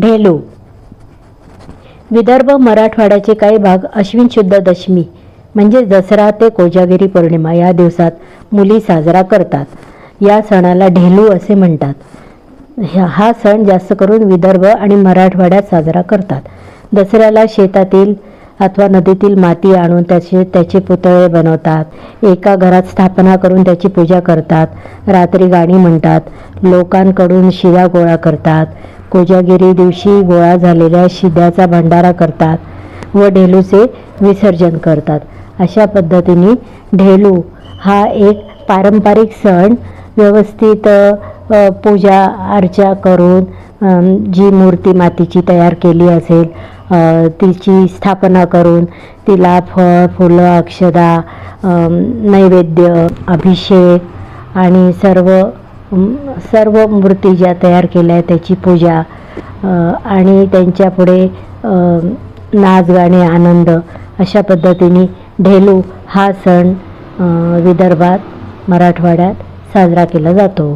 ढेलू. विदर्भ मराठवाड्याचे काही भाग अश्विन शुद्ध दशमी म्हणजे दसरा ते कोजागिरी पौर्णिमा या दिवसात मुली साजरा करतात. या सणाला ढेलू असे म्हणतात. हा सण जास्त करून विदर्भ आणि मराठवाड्यात साजरा करतात. दसऱ्याला शेतातील अथवा नदीतील माती आणून त्याचे त्याचे पुतळे बनवतात. एका घरात स्थापना करून त्याची पूजा करतात. रात्री गाणी म्हणतात. लोकांकडून शिरा गोळा करतात. कोजागिरी दिवशी गोळा झालेल्या शिद्याचा भंडारा करतात व ढेलूचे विसर्जन करतात. अशा पद्धतीने ढेलू हा एक पारंपरिक सण व्यवस्थित पूजा अर्चा करून जी मूर्ती मातीची तयार केली असेल तिची स्थापना करून तिला फळ फुलं अक्षदा नैवेद्य अभिषेक आणि सर्व सर्व मूर्ती ज्या तयार केल्या आहेत त्याची पूजा आणि त्यांच्यापुढे नाच गाणे आनंद अशा पद्धतीने ढेलू हा सण विदर्भात मराठवाड्यात साजरा केला जातो.